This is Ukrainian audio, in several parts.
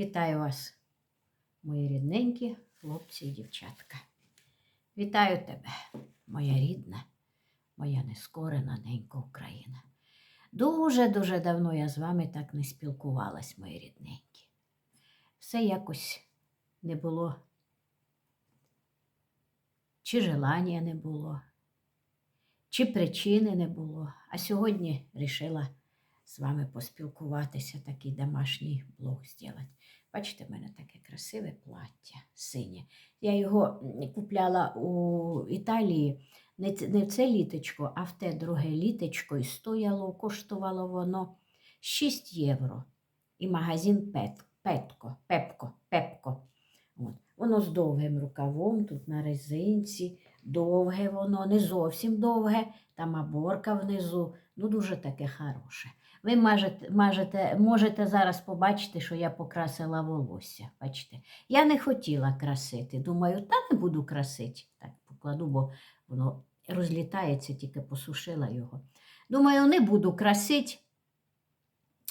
Вітаю вас, мої рідненькі хлопці і дівчатка. Вітаю тебе, моя рідна, моя нескорена ненька Україна. Дуже-дуже давно я з вами так не спілкувалась, мої рідненькі. Все якось не було, чи желання не було, чи причини не було. А сьогодні вирішила з вами поспілкуватися, такий домашній блог зробити. Бачите, в мене таке красиве плаття синє. Я його купляла у Італії не, в це літочко, а в те друге літочко, і стояло, коштувало воно 6 євро. І магазин Пет, Петко, Пепко, Пепко. От. Воно з довгим рукавом, тут на резинці, довге воно, не зовсім довге, там оборка внизу, ну дуже таке хороше. Ви можете, можете, можете зараз побачити, що я покрасила волосся. Бачите? Я не хотіла красити. Думаю, та не буду красити. Так покладу, бо воно розлітається, тільки посушила його. Думаю, не буду красити.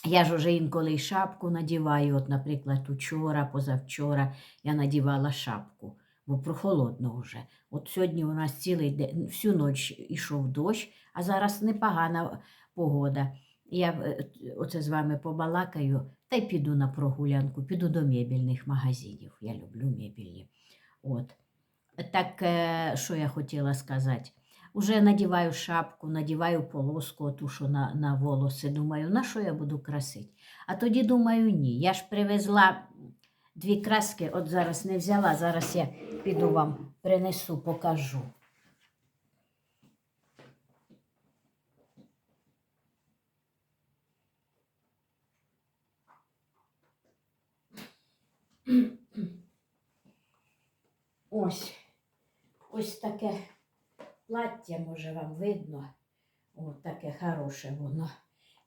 Я ж уже інколи й шапку надіваю. От, наприклад, учора, позавчора я надівала шапку, бо прохолодно вже. От сьогодні у нас цілий день, всю ніч ішов дощ, а зараз непогана погода. Я е, оце з вами побалакаю та й піду на прогулянку, піду до мебільних магазинів. Я люблю мебільні. От. Так, е, що я хотіла сказати? Уже надіваю шапку, надіваю полоску, ту, що на, на волоси. Думаю, на що я буду красити? А тоді думаю, ні. Я ж привезла дві краски, от зараз не взяла, зараз я піду вам принесу, покажу. Ось, ось таке плаття, може вам видно. О, таке хороше воно.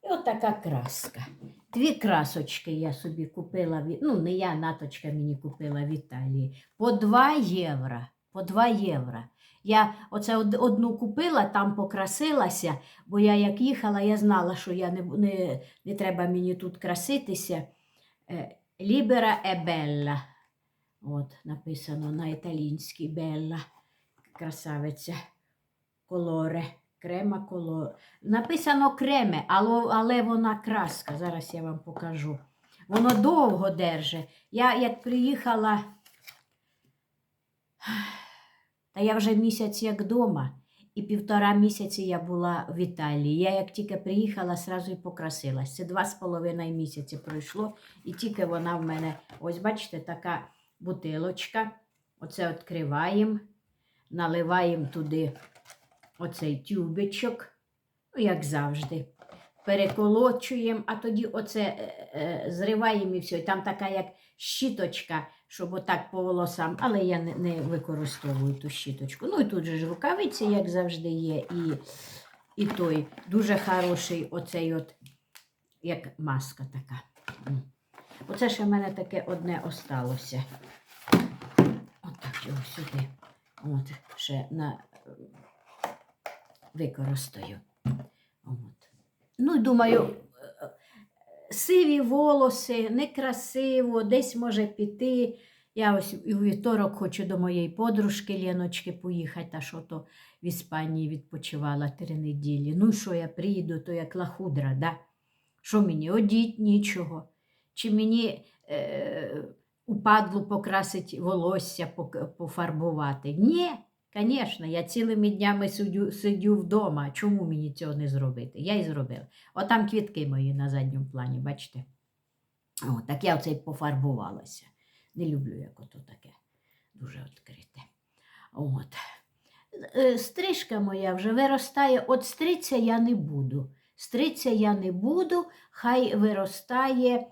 І от така краска. Дві красочки я собі купила, ну не я, наточка мені купила в Італії. По 2 євро. По 2 євро. Я оце одну купила, там покрасилася, бо я як їхала, я знала, що я не, не, не треба мені тут краситися. Libera e bella. От, написано на італійській Белла. Красавиця. Колоре. Крема колоре. Написано креме, але, вона краска. Зараз я вам покажу. Воно довго держить. Я як приїхала, та я вже місяць як вдома, і півтора місяці я була в Італії. Я як тільки приїхала, сразу і покрасилась. Це два з половиною місяці пройшло, і тільки вона в мене, ось бачите, така бутилочка. Оце відкриваємо, наливаємо туди оцей тюбичок, ну, як завжди. Переколочуємо, а тоді оце е, е, зриваємо і все. І там така як щіточка, щоб отак по волосам, але я не, не використовую ту щіточку. Ну і тут же ж рукавиці, як завжди, є, і, і той дуже хороший оцей от, як маска така. Оце ще в мене таке одне осталося. Отак його сюди. От, ще на використаю. От. Ну, думаю, сиві волоси, некрасиво, десь може піти. Я ось у вівторок хочу до моєї подружки Леночки поїхати, та що то в Іспанії відпочивала три неділі. Ну, що я приїду, то як лахудра, да? Що мені одіть нічого? Чи мені е, упадлу покрасить волосся, пофарбувати? Ні, звісно, я цілими днями сидю, сидю вдома. Чому мені цього не зробити? Я і зробила. Отам квітки мої на задньому плані, бачите? О, так я оце пофарбувалася. Не люблю, як ото таке дуже відкрите. От. Е, Стрижка моя вже виростає. От стриця я не буду. Стриця я не буду, хай виростає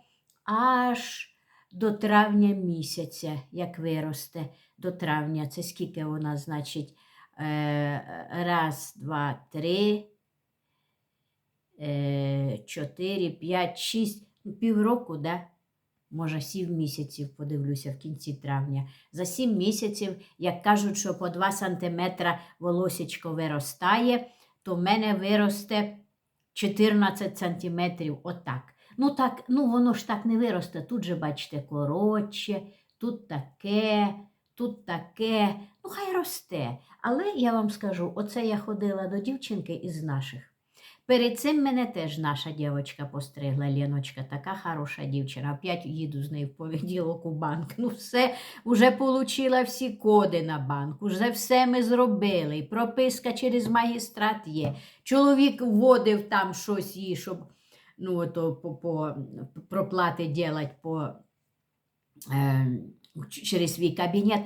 аж до травня місяця, як виросте до травня. Це скільки вона, значить, е, раз, два, три, е, чотири, п'ять, шість, ну, півроку, да? може, сім місяців, подивлюся в кінці травня. За сім місяців, як кажуть, що по 2 сантиметра волосечко виростає, то в мене виросте 14 сантиметрів отак. Ну так, ну воно ж так не виросте. Тут же, бачите, коротше, тут таке, тут таке. Ну, хай росте. Але я вам скажу, оце я ходила до дівчинки із наших. Перед цим мене теж наша дівчинка постригла, Леночка, така хороша дівчина. Опять їду з нею в понеділок у банк. Ну, все, вже отримала всі коди на банк, вже все ми зробили. Прописка через магістрат є. Чоловік вводив там щось їй, щоб ну, ото, по, по, проплати делать по, е, через свій кабінет.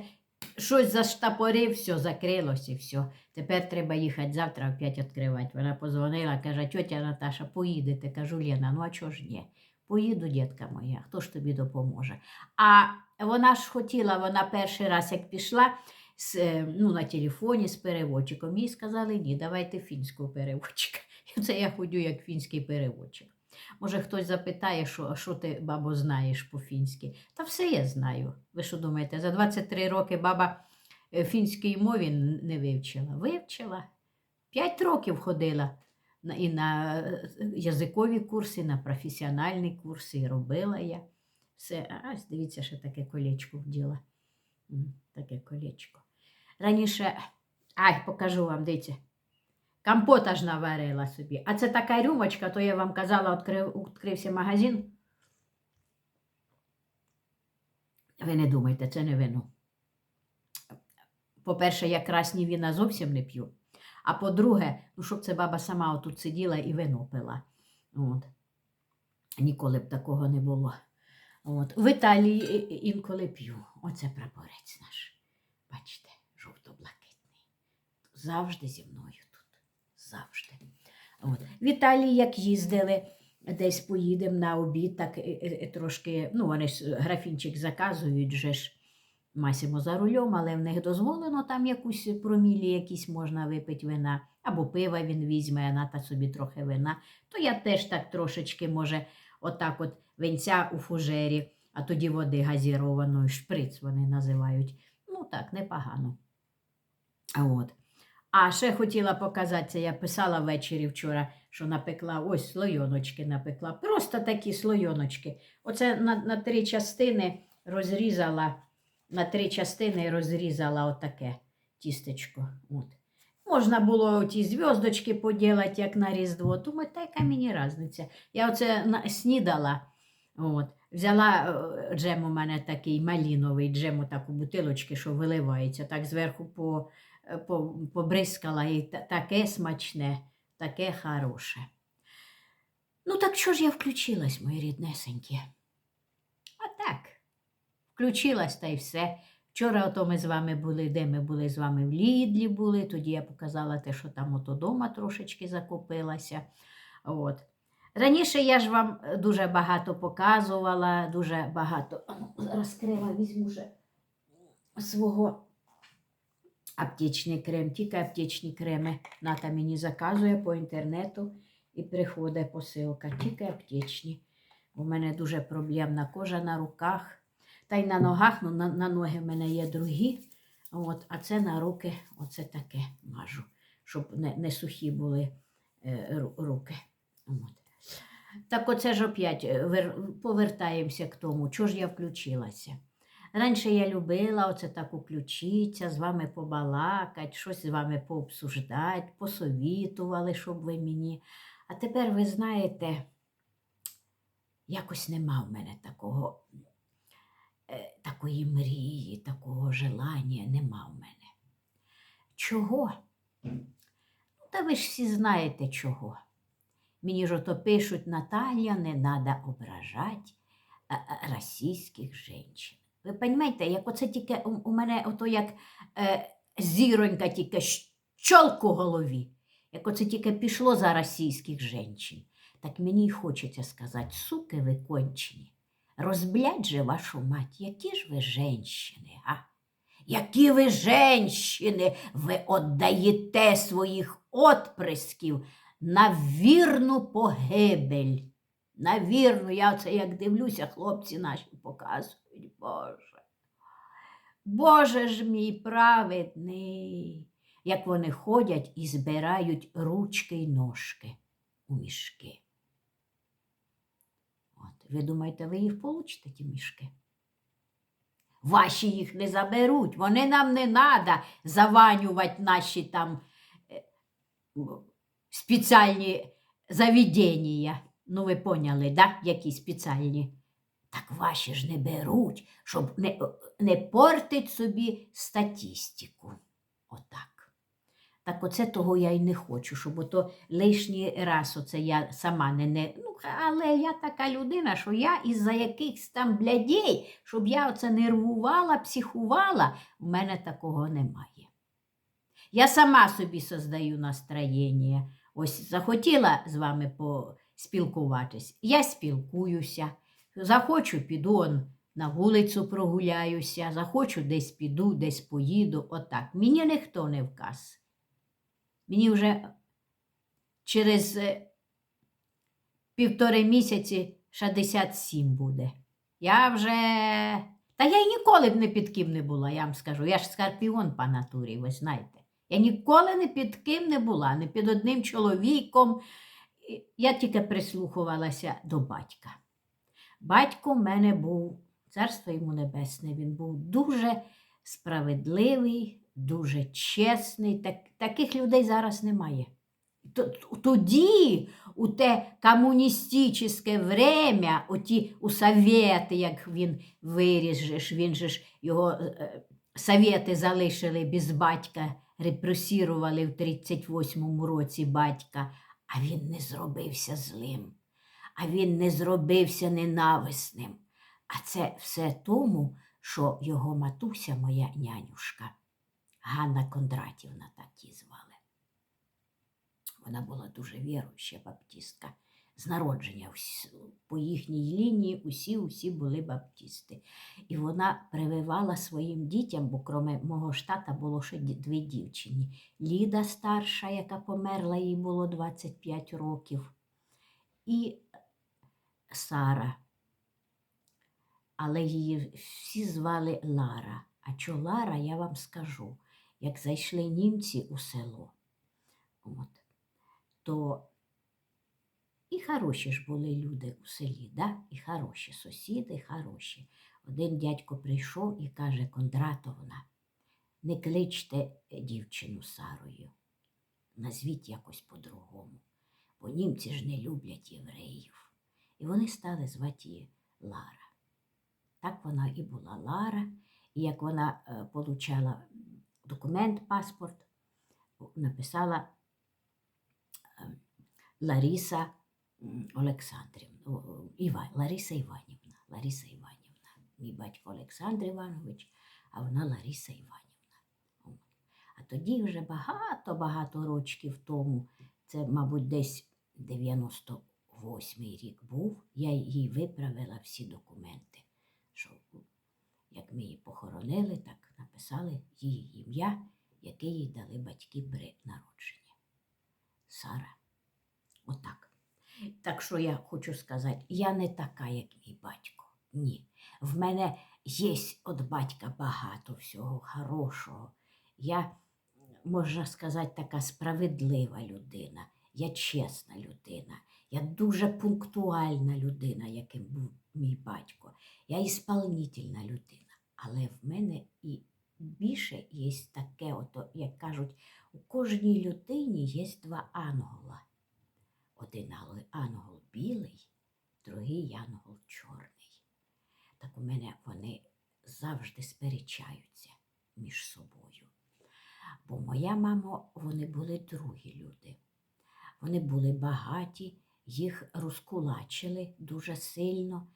Щось заштапорив, все, закрилось і все. Тепер треба їхати завтра опять відкривати. Вона позвонила, каже, тьотя Наташа, поїдете. Кажу, Лена, ну а чого ж ні? Поїду, дітка моя, хто ж тобі допоможе? А вона ж хотіла, вона перший раз, як пішла з, е, ну, на телефоні з переводчиком, їй сказали, ні, давайте фінського переводчика. Це я ходю як фінський переводчик. Може, хтось запитає, що, що ти, бабо, знаєш по-фінськи. Та все я знаю. Ви що думаєте, за 23 роки баба е, фінської мові не вивчила? Вивчила. П'ять років ходила і на е, язикові курси, і на професіональні курси, і робила я. Все, ось дивіться, ще таке колечко вділа. Таке колечко. Раніше, ай, покажу вам, дивіться. Компота ж наварила собі. А це така рюмочка, то я вам казала, відкрив, відкрився магазин. Ви не думайте, це не вино. По-перше, я красні віна зовсім не п'ю. А по-друге, ну щоб це баба сама отут сиділа і вино пила. От. Ніколи б такого не було. От. В Італії інколи п'ю. Оце прапорець наш. Бачите, жовто-блакитний. Завжди зі мною. Завжди. От. В Італії, як їздили, десь поїдемо на обід, так е, е, трошки, ну, вони ж графінчик заказують же ж. Масимо за рулем, але в них дозволено там якусь промілі, якісь можна випити вина, або пива він візьме, а ната собі трохи вина. То я теж так трошечки, може, отак от винця у фужері, а тоді води газірованої, шприц вони називають. Ну так, непогано. А от. А ще хотіла показати, це я писала ввечері вчора, що напекла ось слойоночки напекла. Просто такі слойоночки. Оце на, на три частини розрізала, на три частини розрізала отаке тістечко. От. Можна було ті зв'язочки поділати, як на Різдво. Думаю, та яка мені різниця. Я оце снідала. От. Взяла е, джем у мене такий маліновий джем, таку бутилочки, що виливається, так зверху по, побризкала і таке смачне, таке хороше. Ну, так що ж я включилась, мої ріднесенькі? А так, включилась та й все. Вчора ото ми з вами були, де ми були з вами в Лідлі були, тоді я показала те, що там ото дома трошечки закупилася. От. Раніше я ж вам е, дуже багато показувала, дуже багато. А Зараз крема візьму вже свого аптечний крем, тільки аптечні креми. Ната мені заказує по інтернету і приходить посилка, тільки аптечні. У мене дуже проблемна кожа на руках. Та й на ногах, ну на, на ноги в мене є другі. От, а це на руки, оце таке мажу, щоб не, не сухі були е, руки. От. Так оце ж опять е, повертаємося к тому, чого ж я включилася. Раніше я любила оце так включитися, з вами побалакати, щось з вами пообсуждати, посовітували, щоб ви мені. А тепер ви знаєте, якось нема в мене такого, е, такої мрії, такого желання, нема в мене. Чого? Ну, Та ви ж всі знаєте чого. Мені ж ото пишуть, Наталія, не треба ображати російських жінок. Ви розумієте, як оце тільки у, у мене ото як е, зіронька тільки щолк у голові, як оце тільки пішло за російських жінок, так мені й хочеться сказати, суки ви кончені, розблять же вашу мать, які ж ви жінки, а? Які ви жінки, ви віддаєте своїх отприсків на вірну погибель. На вірну, я це як дивлюся, хлопці наші показують, Боже. Боже ж мій праведний, як вони ходять і збирають ручки й ножки у мішки. Ви думаєте, ви їх получите, ті мішки? Ваші їх не заберуть, вони нам не треба заванювати наші там е, спеціальні заведення. Ну, ви поняли, да? які спеціальні? Так ваші ж не беруть, щоб не, не портить собі статистику. Отак. Так оце того я й не хочу, щоб ото лишній раз оце я сама не, не. Ну, але я така людина, що я із-за якихось там блядей, щоб я оце нервувала, психувала, в мене такого немає. Я сама собі создаю настроєння. Ось захотіла з вами поспілкуватись, я спілкуюся. Захочу, піду он на вулицю прогуляюся, захочу десь піду, десь поїду. Отак. Мені ніхто не вказ. Мені вже через е, півтори місяці 67 буде. Я вже. Та я й ніколи б не під ким не була, я вам скажу. Я ж скорпіон по натурі, ви знаєте. Я ніколи не під ким не була, не під одним чоловіком. Я тільки прислухувалася до батька. Батько в мене був, царство йому небесне, він був дуже справедливий, дуже чесний. Так, таких людей зараз немає. Тоді, у те комуністичне время, оті у совєти, як він виріс, же ж, він же ж його е, совєти залишили без батька, репресірували в 38-му році батька, а він не зробився злим, а він не зробився ненависним. А це все тому, що його матуся, моя нянюшка, Ганна Кондратівна так її звали. Вона була дуже віруюча баптістка. З народження по їхній лінії усі усі були баптісти. І вона прививала своїм дітям, бо крім мого штата було ще дві дівчині. Ліда старша, яка померла, їй було 25 років, і Сара. Але її всі звали Лара. А чо Лара, я вам скажу, як зайшли німці у село, от, то і хороші ж були люди у селі, да? і хороші сусіди, хороші. Один дядько прийшов і каже, Кондратовна, не кличте дівчину Сарою, назвіть якось по-другому, бо німці ж не люблять євреїв. І вони стали звати її Лара. Так вона і була Лара, і як вона е, получала документ, паспорт, написала е, Лариса Олександрівна, Іва, Лариса Іванівна, Лариса Іванівна. Мій батько Олександр Іванович, а вона Лариса Іванівна. А тоді вже багато-багато рочків тому, це, мабуть, десь 98-й рік був, я їй виправила всі документи. Що як ми її похоронили, так написали її ім'я, яке їй дали батьки при народженні. Сара. Отак. Так що я хочу сказати, я не така, як мій батько. Ні. В мене є від батька багато всього хорошого. Я, можна сказати, така справедлива людина, я чесна людина, я дуже пунктуальна людина, яким був мій батько. Я ісполнительна людина. Але в мене і більше є таке, ото, як кажуть, у кожній людині є два ангола. Один ангел білий, другий ангел чорний. Так у мене вони завжди сперечаються між собою. Бо моя мама, вони були другі люди. Вони були багаті, їх розкулачили дуже сильно.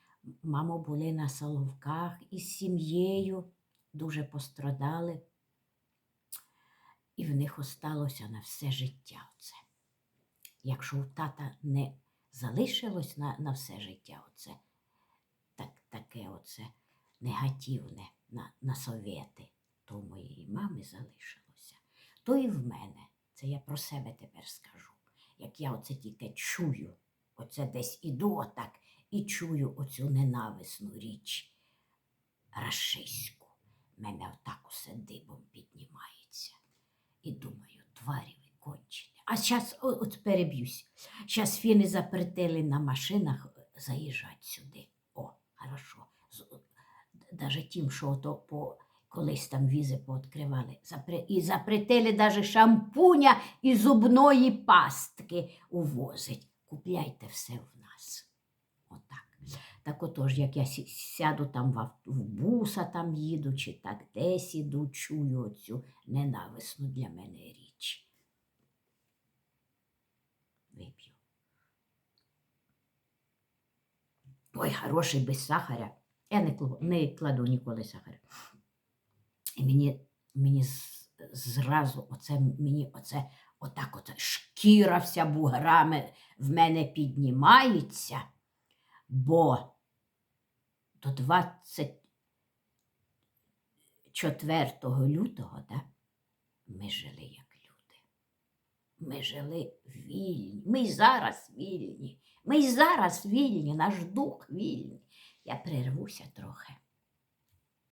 Мамо були на соловках із сім'єю, дуже пострадали. І в них осталося на все життя оце. Якщо у тата не залишилось на, на все життя оце, так, таке оце негативне на, на совєти, то у моєї мами залишилося. То і в мене, це я про себе тепер скажу. Як я оце тільки чую, оце десь іду отак і чую оцю ненависну річ рашиську. Мене отак усе дибом піднімається. І думаю, тварі ви кончені. А зараз от переб'юсь. Зараз фіни запретили на машинах заїжджати сюди. О, хорошо. З- Даже тим, що то по колись там візи пооткривали. І запретили даже шампуня і зубної пастки увозить. Купляйте все в нас. Отак. Так отож, як я сяду там в, буса там їду, чи так десь іду, чую оцю ненависну для мене річ. Вип'ю. Ой, хороший без сахаря. Я не кладу, не кладу ніколи сахар. І мені, мені зразу оце, мені оце, отак оце шкіра вся буграми в мене піднімається, бо до 24 лютого да, ми жили як люди. Ми жили вільні. Ми й зараз вільні. Ми й зараз вільні, наш дух вільний. Я прервуся трохи.